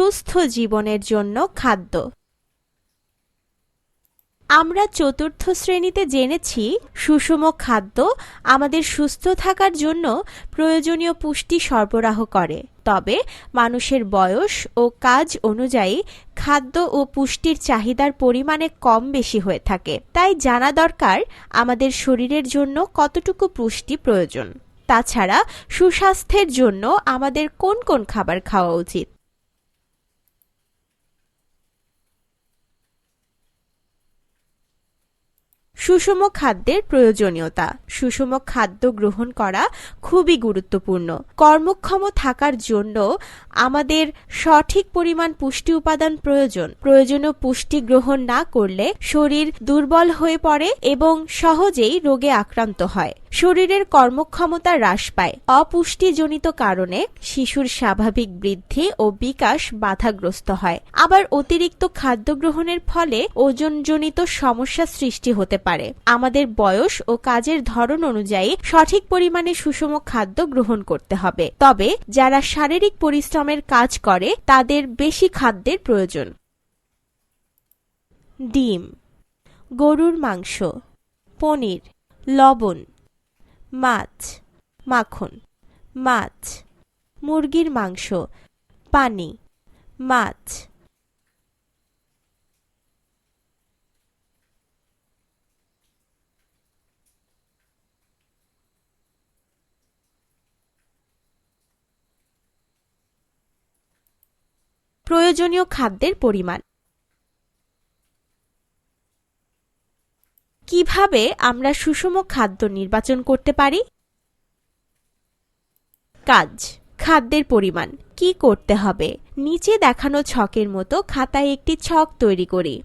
সুস্থ জীবনের জন্য খাদ্য। আমরা চতুর্থ শ্রেণীতে জেনেছি, সুষম খাদ্য আমাদের সুস্থ থাকার জন্য প্রয়োজনীয় পুষ্টি সরবরাহ করে। তবে মানুষের বয়স ও কাজ অনুযায়ী খাদ্য ও পুষ্টির চাহিদার পরিমাণে কম বেশি হয়ে থাকে। তাই জানা দরকার আমাদের শরীরের জন্য কতটুকু পুষ্টি প্রয়োজন। তাছাড়া সুস্বাস্থ্যের জন্য আমাদের কোন কোন খাবার খাওয়া উচিত? সুষম খাদ্যের প্রয়োজনীয়তা। সুষম খাদ্য গ্রহণ করা খুবই গুরুত্বপূর্ণ। কর্মক্ষম থাকার জন্য আমাদের সঠিক পরিমাণ পুষ্টি উপাদান প্রয়োজন। প্রয়োজনীয় পুষ্টি গ্রহণ না করলে শরীর দুর্বল হয়ে পড়ে এবং সহজেই রোগে আক্রান্ত হয়। শরীরের কর্মক্ষমতা হ্রাস পায়। অপুষ্টিজনিত কারণে শিশুর স্বাভাবিক বৃদ্ধি ও বিকাশ বাধাগ্রস্ত হয়। আবার অতিরিক্ত খাদ্য গ্রহণের ফলে ওজনজনিত সমস্যা সৃষ্টি হতে পারে। আমাদের বয়স ও কাজের ধরন অনুযায়ী সঠিক পরিমাণে সুষম খাদ্য গ্রহণ করতে হবে। তবে যারা শারীরিক পরিশ্রমের কাজ করে, তাদের বেশি খাদ্যের প্রয়োজন। ডিম, গরুর মাংস, পনির, লবণ, মাছ, মাখন, মাছ, মুরগির মাংস, পানি, মাছ প্রয়োজনীয় খাদ্যের পরিমাণ। কীভাবে আমরা সুষম খাদ্য নির্বাচন করতে পারি? কাজ, খাদ্যের পরিমাণ, কি করতে হবে? নিচে দেখানো ছকের মতো খাতায় একটি ছক তৈরি করি।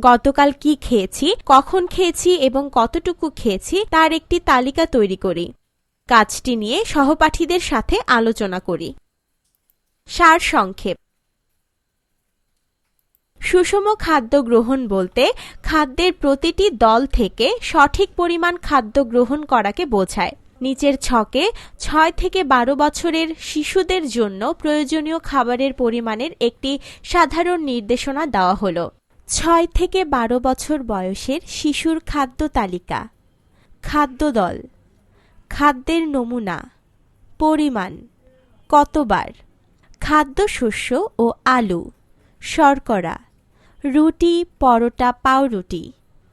গতকাল কি খেয়েছি, কখন খেয়েছি এবং কতটুকু খেয়েছি, তার একটি তালিকা তৈরি করি। কাজটি নিয়ে সহপাঠীদের সাথে আলোচনা করি। সার সংক্ষেপ। সুষম খাদ্য গ্রহণ বলতে খাদ্যের প্রতিটি দল থেকে সঠিক পরিমাণ খাদ্য গ্রহণ করাকে বোঝায়। নিচের ছকে ছয় থেকে বারো বছরের শিশুদের জন্য প্রয়োজনীয় খাবারের পরিমাণের একটি সাধারণ নির্দেশনা দেওয়া হলো। ছয় থেকে বারো বছর বয়সের শিশুর খাদ্য তালিকা। খাদ্য দল। খাদ্যের নমুনা, পরিমাণ, কতবার, খাদ্যশস্য ও আলু, শর্করা, রুটি, পরোটা, পাউরুটি,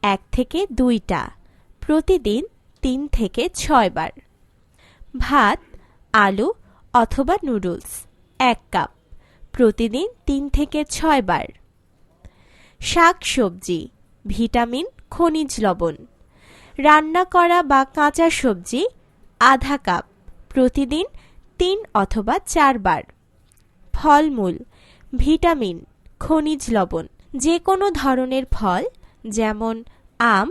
এক থেকে দুইটা, প্রতিদিন তিন থেকে ছয় বার ভাত, আলু অথবা নুডলস, এক কাপ, প্রতিদিন তিন থেকে ছয় বার শাক সবজি ভিটামিন, খনিজ লবণ, রান্না করা বা কাঁচা সবজি আধা কাপ, প্রতিদিন তিন অথবা চারবার ফলমূল, ভিটামিন, খনিজ লবণ যে কোনো ধরনের ফল, যেমন আম,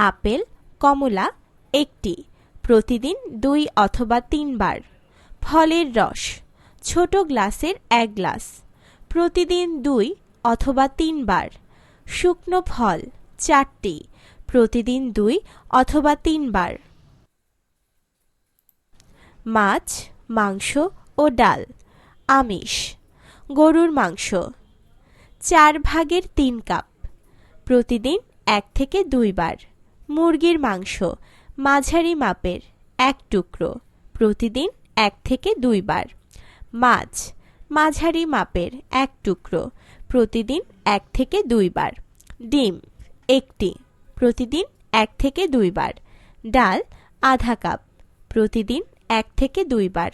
আপেল, কমলা, একটি, প্রতিদিন দুই অথবা তিনবার ফলের রস, ছোট গ্লাসের এক গ্লাস, প্রতিদিন দুই অথবা তিনবার শুকনো ফল, চারটি, প্রতিদিন দুই অথবা তিনবার মাছ, মাংস ও ডাল। আমিষ, গরুর মাংস। চার ভাগের তিন কাপ। প্রতিদিন এক থেকে দুইবার মুরগির মাংস, মাঝারি মাপের এক টুকরো। প্রতিদিন এক থেকে দুইবার মাছ, মাঝারি মাপের এক টুকরো। প্রতিদিন এক থেকে দুইবার ডিম, একটি। প্রতিদিন এক থেকে দুইবার ডাল, আধা কাপ। প্রতিদিন এক থেকে দুইবার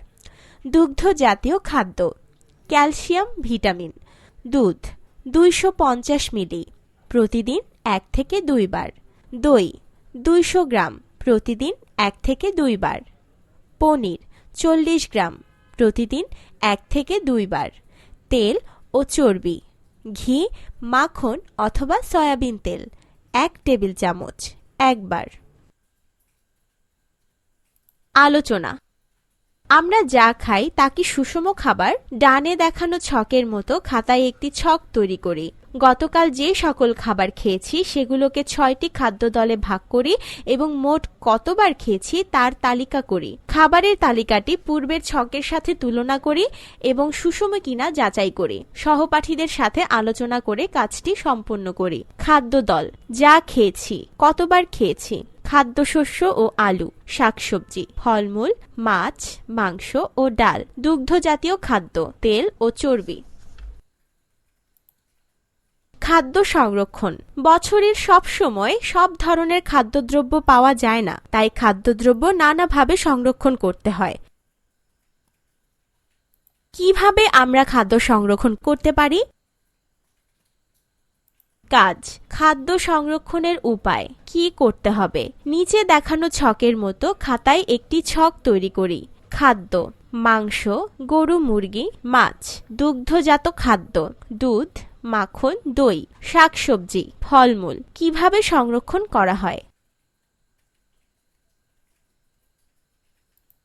দুগ্ধ জাতীয় খাদ্য, ক্যালসিয়াম, ভিটামিন। দুধ, দুইশো পঞ্চাশ মিলি, প্রতিদিন এক থেকে দুইবার দই, দুইশো গ্রাম, প্রতিদিন এক থেকে দুইবার পনির, চল্লিশ গ্রাম, প্রতিদিন এক থেকে দুইবার তেল ও চর্বি, ঘি, মাখন অথবা সয়াবিন তেল, এক টেবিল চামচ, একবার। আলোচনা আমরা যা খাই তা কি সুষম খাবার? ডানে দেখানো ছকের মতো খাতায় একটি ছক তৈরি করি। গতকাল যে সকল খাবার খেয়েছি, সেগুলোকে ছয়টি খাদ্য দলে ভাগ করি এবং মোট কতবার খেয়েছি তার তালিকা করি। খাবারের তালিকাটি পূর্বের ছকের সাথে তুলনা করি এবং সুষম কিনা যাচাই করি। সহপাঠীদের সাথে আলোচনা করে কাজটি সম্পন্ন করি। খাদ্য দল, যা খেয়েছি, কতবার খেয়েছি? খাদ্যশস্য ও আলু, শাকসবজি, ফলমূল, মাছ, মাংস ও ডাল, দুগ্ধজাতীয় খাদ্য, তেল ও চর্বি। খাদ্য সংরক্ষণ। বছরের সব সময় সব ধরনের খাদ্যদ্রব্য পাওয়া যায় না, তাই খাদ্যদ্রব্য নানাভাবে সংরক্ষণ করতে হয়। কীভাবে আমরা খাদ্য সংরক্ষণ করতে পারি? কাজ। খাদ্য সংরক্ষণের উপায়। কি করতে হবে? নিচে দেখানো ছকের মতো খাতায় একটি ছক তৈরি করি। খাদ্য। মাংস, গরু, মুরগি, মাছ, দুগ্ধজাত খাদ্য, দুধ মাখন, দই, শাকসবজি, ফলমূল কীভাবে সংরক্ষণ করা হয়?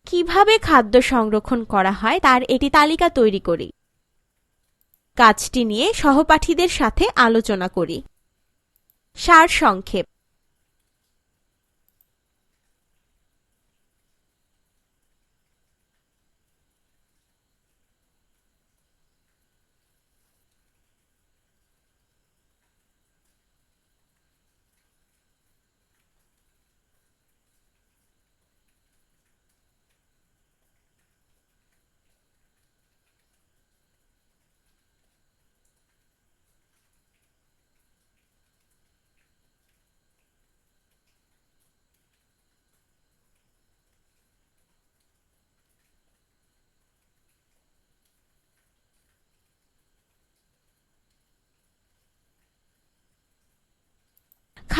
কীভাবে খাদ্য সংরক্ষণ করা হয় তার একটি তালিকা তৈরি করি। কাজটি নিয়ে সহপাঠীদের সাথে আলোচনা করি। সার সংক্ষেপ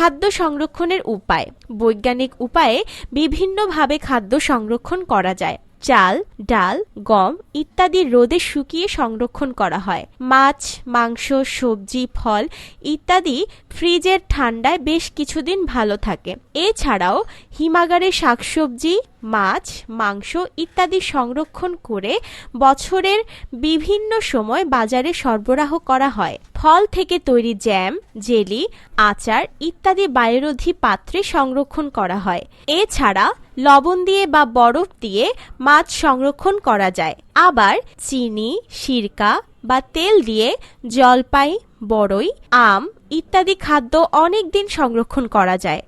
খাদ্য সংরক্ষণের উপায়। বৈজ্ঞানিক উপায়ে বিভিন্নভাবে খাদ্য সংরক্ষণ করা যায়। চাল, ডাল, গম ইত্যাদি রোদে শুকিয়ে সংরক্ষণ করা হয়। মাছ, মাংস, সবজি, ফল ইত্যাদি ফ্রিজের ঠান্ডায় বেশ কিছুদিন ভালো থাকে। এছাড়াও হিমাগারে শাকসবজি, মাছ, মাংস ইত্যাদি সংরক্ষণ করে বছরের বিভিন্ন সময় বাজারে সরবরাহ করা হয়। ফল থেকে তৈরি জ্যাম, জেলি, আচার ইত্যাদি বায়ুরোধী পাত্রে সংরক্ষণ করা হয়। এছাড়া লবণ দিয়ে বা বরফ দিয়ে মাছ সংরক্ষণ করা যায়। আবার চিনি, সিরকা বা তেল দিয়ে জলপাই বড়ই আম ইত্যাদি খাদ্য অনেক দিন সংরক্ষণ করা যায়।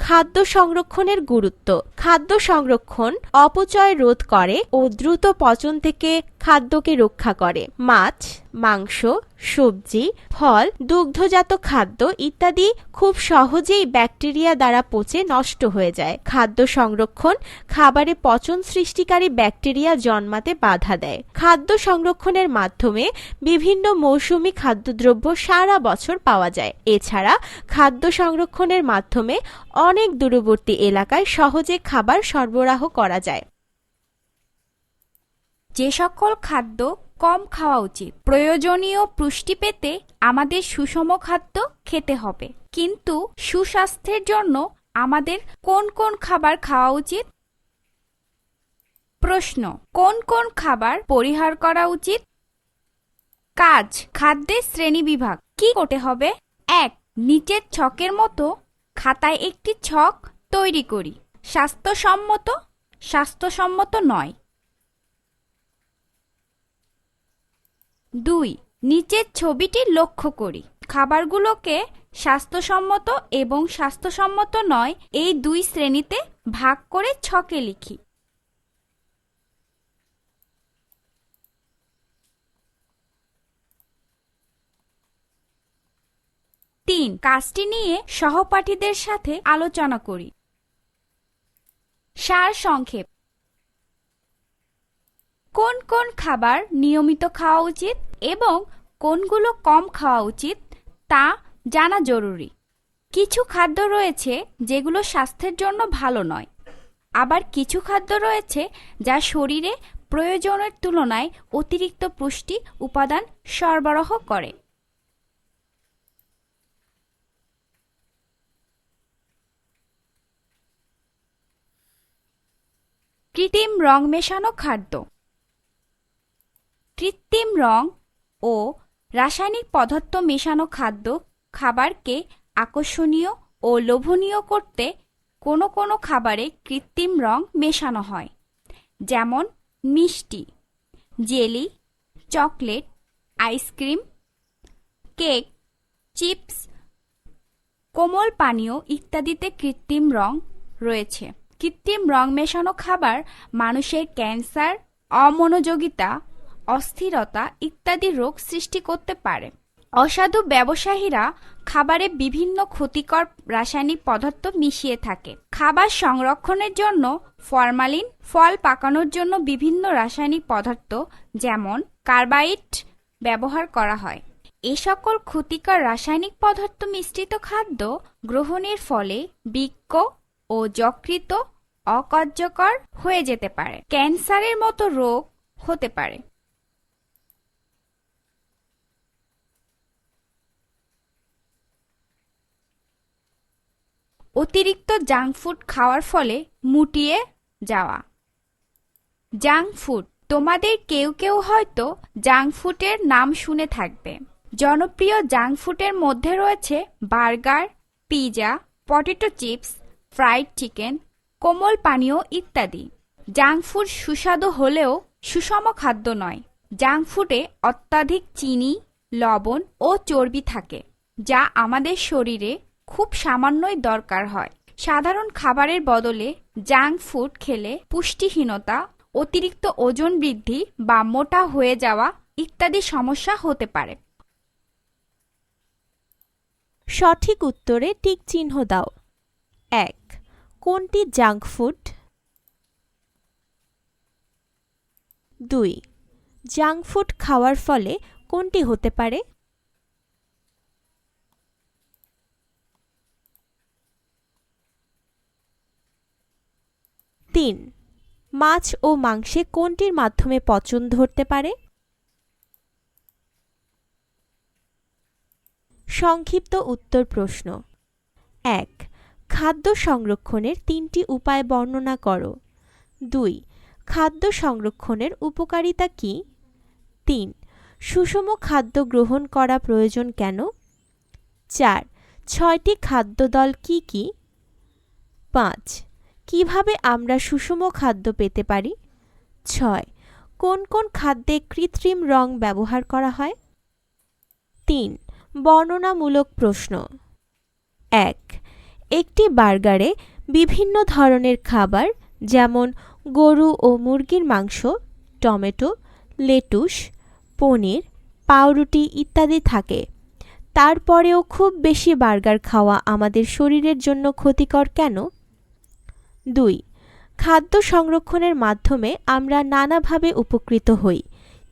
খাদ্য সংরক্ষণের গুরুত্ব। খাদ্য সংরক্ষণ অপচয় রোধ করে ও দ্রুত পচন থেকে খাদ্যকে রক্ষা করে। মাছ, মাংস সবজি, ফল, দুগ্ধজাত খাদ্য ইত্যাদি খুব সহজেই ব্যাকটেরিয়া দ্বারা পচে নষ্ট হয়ে যায়। খাদ্য সংরক্ষণ খাবারে পচন সৃষ্টিকারী ব্যাকটেরিয়া জন্মাতে বাধা দেয়। খাদ্য সংরক্ষণের মাধ্যমে বিভিন্ন মৌসুমী খাদ্যদ্রব্য সারা বছর পাওয়া যায়। এছাড়া খাদ্য সংরক্ষণের মাধ্যমে অনেক দূরবর্তী এলাকায় সহজে খাবার সরবরাহ করা যায়। যে সকল খাদ্য কম খাওয়া উচিত। প্রয়োজনীয় পুষ্টি পেতে আমাদের সুষম খাদ্য খেতে হবে। কিন্তু সুস্বাস্থ্যের জন্য আমাদের কোন কোন খাবার খাওয়া উচিত? প্রশ্ন, কোন কোন খাবার পরিহার করা উচিত? কাজ, খাদ্যের শ্রেণি বিভাগ, কি করতে হবে? এক, নিচের ছকের মতো খাতায় একটি ছক তৈরি করি। স্বাস্থ্যসম্মত স্বাস্থ্যসম্মত নয়। দুই, নিচের ছবিটি লক্ষ্য করি। খাবারগুলোকে স্বাস্থ্যসম্মত এবং স্বাস্থ্যসম্মত নয়, এই দুই শ্রেণীতে ভাগ করে ছকে লিখি। তিন, কাজটি নিয়ে সহপাঠীদের সাথে আলোচনা করি। সার সংক্ষেপ কোন কোন খাবার নিয়মিত খাওয়া উচিত এবং কোনগুলো কম খাওয়া উচিত তা জানা জরুরি। কিছু খাদ্য রয়েছে যেগুলো স্বাস্থ্যের জন্য ভালো নয়। আবার কিছু খাদ্য রয়েছে যা শরীরে প্রয়োজনের তুলনায় অতিরিক্ত পুষ্টি উপাদান সরবরাহ করে। কৃত্রিম রং মেশানো খাদ্য। কৃত্রিম রং ও রাসায়নিক পদার্থ মেশানো খাদ্য খাবারকে আকর্ষণীয় ও লোভনীয় করতে কোনো কোনো খাবারে কৃত্রিম রং মেশানো হয়, যেমন মিষ্টি, jelly, chocolate, ice cream, cake, chips, কোমল পানীয় ইত্যাদিতে কৃত্রিম রং রয়েছে। কৃত্রিম রং মেশানো খাবার মানুষের ক্যান্সার, অমনোযোগিতা অস্থিরতা ইত্যাদি রোগ সৃষ্টি করতে পারে। অসাধু ব্যবসায়ীরা খাবারে বিভিন্ন ক্ষতিকর রাসায়নিক পদার্থ মিশিয়ে থাকে। খাবার সংরক্ষণের জন্য ফরমালিন, ফল পাকানোর জন্য বিভিন্ন রাসায়নিক পদার্থ, যেমন কার্বাইড, ব্যবহার করা হয়। এ সকল ক্ষতিকর রাসায়নিক পদার্থ মিশ্রিত খাদ্য গ্রহণের ফলে বৃক্ক ও যকৃত অকার্যকর হয়ে যেতে পারে। ক্যান্সারের মতো রোগ হতে পারে। অতিরিক্ত জাঙ্ক ফুড খাওয়ার ফলে মুটিয়ে যাওয়া। Junk food. তোমাদের কেউ কেউ হয়তো জাঙ্ক ফুডের নাম শুনে থাকবে। জনপ্রিয় জাঙ্ক ফুডের মধ্যে রয়েছে burger, pizza, potato chips, fried chicken, কোমল পানীয় ইত্যাদি। জাঙ্ক ফুড সুস্বাদু হলেও সুষম খাদ্য নয়। জাঙ্ক ফুডে অত্যাধিক চিনি, লবণ ও চর্বি থাকে, যা আমাদের শরীরে খুব সামান্যই দরকার হয়। সাধারণ খাবারের বদলে জাঙ্ক ফুড খেলে পুষ্টিহীনতা, অতিরিক্ত ওজন বৃদ্ধি বা মোটা হয়ে যাওয়া ইত্যাদি সমস্যা হতে পারে। সঠিক উত্তরে টিক চিহ্ন দাও। এক, কোনটি জাঙ্ক ফুড দুই জাঙ্ক ফুড খাওয়ার ফলে কোনটি হতে পারে? তিন, মাছ ও মাংসে কোনটির মাধ্যমে পচন ধরতে পারে? সংক্ষিপ্ত উত্তর প্রশ্ন। এক, খাদ্য সংরক্ষণের তিনটি উপায় বর্ণনা করো। দুই, খাদ্য সংরক্ষণের উপকারিতা কি? তিন, সুষম খাদ্য গ্রহণ করা প্রয়োজন কেন? চার, ছয়টি খাদ্য দল কি কি? পাঁচ কীভাবে আমরা সুষম খাদ্য পেতে পারি? ছয়, কোন কোন খাদ্যে কৃত্রিম রং ব্যবহার করা হয়? তিন, বর্ণনামূলক প্রশ্ন। এক, একটি বার্গারে বিভিন্ন ধরনের খাবার যেমন গরু ও মুরগির মাংস, টমেটো, লেটুস, পনির, পাউরুটি ইত্যাদি থাকে। তারপরেও খুব বেশি বার্গার খাওয়া আমাদের শরীরের জন্য ক্ষতিকর কেন? দুই, খাদ্য সংরক্ষণের মাধ্যমে আমরা নানাভাবে উপকৃত হই।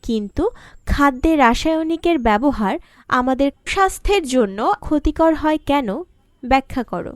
কিন্তু খাদ্যে রাসায়নিকের ব্যবহার আমাদের স্বাস্থ্যের জন্য ক্ষতিকর হয় কেন? ব্যাখ্যা করো।